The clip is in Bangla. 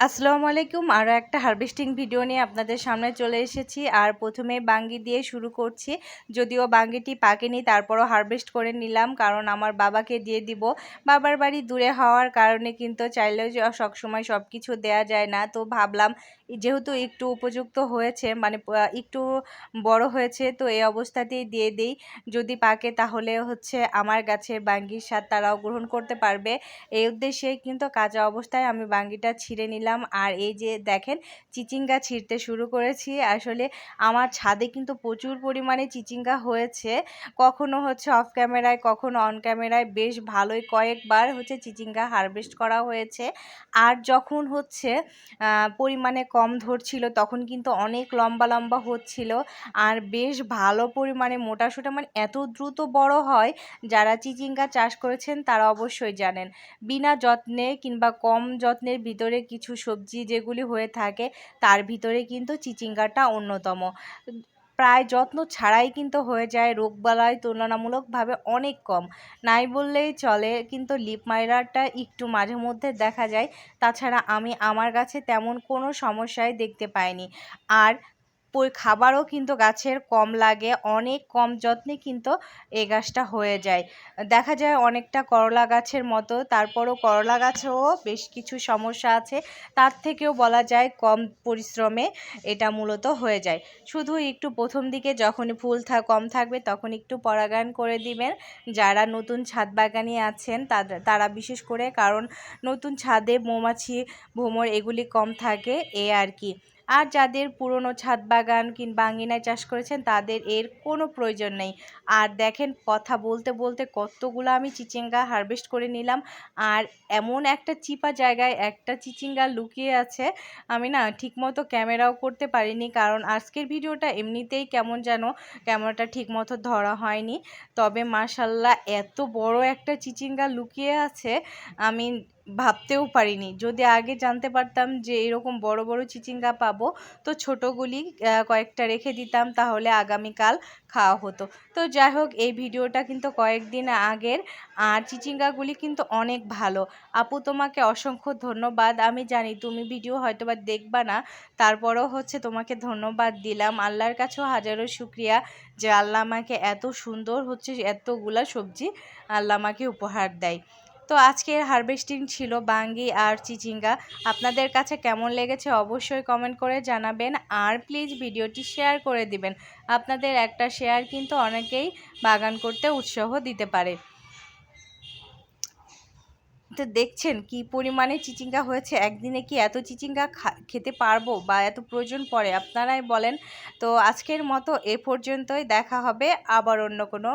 আসসালামু আলাইকুম। আরও একটা হারভেস্টিং ভিডিও নিয়ে আপনাদের সামনে চলে এসেছি। আর প্রথমে বাঙ্গি দিয়ে শুরু করছি। যদিও বাঙ্গিটি পাকেনি, তারপরও হারভেস্ট করে নিলাম, কারণ আমার বাবাকে দিয়ে দিব। বাবার বাড়ি দূরে হওয়ার কারণে কিন্তু চাইলেও যে সবসময় সব কিছু দেয়া যায় না। তো ভাবলাম, যেহেতু একটু উপযুক্ত হয়েছে মানে একটু বড় হয়েছে, তো এই অবস্থাতেই দিয়ে দিই। যদি পাকে, তাহলে হচ্ছে আমার গাছের বাঙ্গির স্বাদ তারাও গ্রহণ করতে পারবে। এই উদ্দেশ্যে কিন্তু কাঁচা অবস্থায় আমি বাঙ্গিটা ছিঁড়ে নিলাম। আর এই যে দেখেন, চিচিঙ্গা ছিঁড়তে শুরু করেছি। আসলে আমার ছাদে কিন্তু প্রচুর পরিমাণে চিচিঙ্গা হয়েছে। কখনো হচ্ছে অফ ক্যামেরায় কখনো অন ক্যামেরায় বেশ ভালোই কয়েকবার হচ্ছে চিচিঙ্গা হারভেস্ট করা হয়েছে। আর যখন হচ্ছে পরিমাণে কম ধরছিল, তখন কিন্তু অনেক লম্বা লম্বা হচ্ছিল। আর বেশ ভালো পরিমাণে মোটা সোটা মানে এত দ্রুত বড় হয়, যারা চিচিঙ্গা চাষ করেছেন তারা অবশ্যই জানেন। বিনা যত্নে কিংবা কম যত্নের ভিতরে কিছু সবজি যেগুলি হয়ে থাকে, তার ভিতরে কিন্তু চিচিঙ্গাটা অন্যতম। প্রায় যত্ন ছাড়াই কিন্তু হয়ে যায় রোগবালাই তুলনামূলকভাবে অনেক কম। নাই বললেই চলে, কিন্তু লিপ মাইরারটা একটু মাঝে মধ্যে দেখা যায়। তাছাড়া আমি আমার কাছে তেমন কোনো সমস্যাই দেখতে পাইনি। আর খাবারও কিন্তু গাছের কম লাগে, অনেক কম যত্নে কিন্তু এই গাছটা হয়ে যায়। দেখা যায় অনেকটা করলা গাছের মতো, তারপরও করলা গাছেও বেশ কিছু সমস্যা আছে, তার থেকেও বলা যায় কম পরিশ্রমে এটা মূলত হয়ে যায়। শুধু একটু প্রথম দিকে যখনই ফুল থা, কম থাকবে তখন একটু পরাগায়ন করে দিবেন। যারা নতুন ছাদ বাগানি আছেন তাদের তারা বিশেষ করে কারণ নতুন ছাদে মৌমাছি ভোমর এগুলি কম থাকে, এ আর কি। আর যাদের পুরনো ছাদ বাগান কিংবা আঙ্গিনায় চাষ করেছেন, তাদের এর কোনো প্রয়োজন নেই। আর দেখেন, কথা বলতে বলতে কতগুলো আমি চিচিঙ্গা হারভেস্ট করে নিলাম। আর এমন একটা চিপা জায়গায় একটা চিচিঙ্গা লুকিয়ে আছে, আমি না ঠিকমতো ক্যামেরাও করতে পারিনি, কারণ আজকের ভিডিওটা এমনিতেই কেমন যেন ক্যামেরাটা ঠিকমতো ধরা হয়নি। তবে মাশাল্লাহ, এত বড় একটা চিচিঙ্গা লুকিয়ে আছে, আমি ভাবতেও পারিনি। যদি আগে জানতে পারতাম যে এরকম বড় বড় চিচিঙ্গা পাবো, তো ছোটোগুলি কয়েকটা রেখে দিতাম, তাহলে আগামীকাল খাওয়া হতো। তো যাই হোক, এই ভিডিওটা কিন্তু কয়েকদিন আগের। আর চিচিঙ্গাগুলি কিন্তু অনেক ভালো। আপু, তোমাকে অসংখ্য ধন্যবাদ। আমি জানি তুমি ভিডিও হয়তো বা দেখবা না। তারপরও হচ্ছে তোমাকে ধন্যবাদ দিলাম। আল্লাহর কাছেও হাজারো শুক্রিয়া যে আল্লাহ আমাকে এত সুন্দর হচ্ছে, এতগুলা সবজি আল্লাহ আমাকে উপহার দেয়। তো আজকের হারভেস্টিং ছিল বাঙ্গি আর চিচিঙ্গা। আপনাদের কাছে কেমন লেগেছে অবশ্যই কমেন্ট করে জানাবেন আর প্লিজ ভিডিওটি শেয়ার করে দিবেন। আপনাদের একটা শেয়ার কিন্তু অনেকেই বাগান করতে উৎসাহ দিতে পারে। তো দেখছেন কি পরিমাণে চিচিঙ্গা হয়েছে। একদিনে কি এত চিচিঙ্গা খেতে পারব বা এত প্রয়োজন পড়ে? আপনারাই বলেন। তো আজকের মতো এ পর্যন্তই। দেখা হবে আবার অন্য কোনো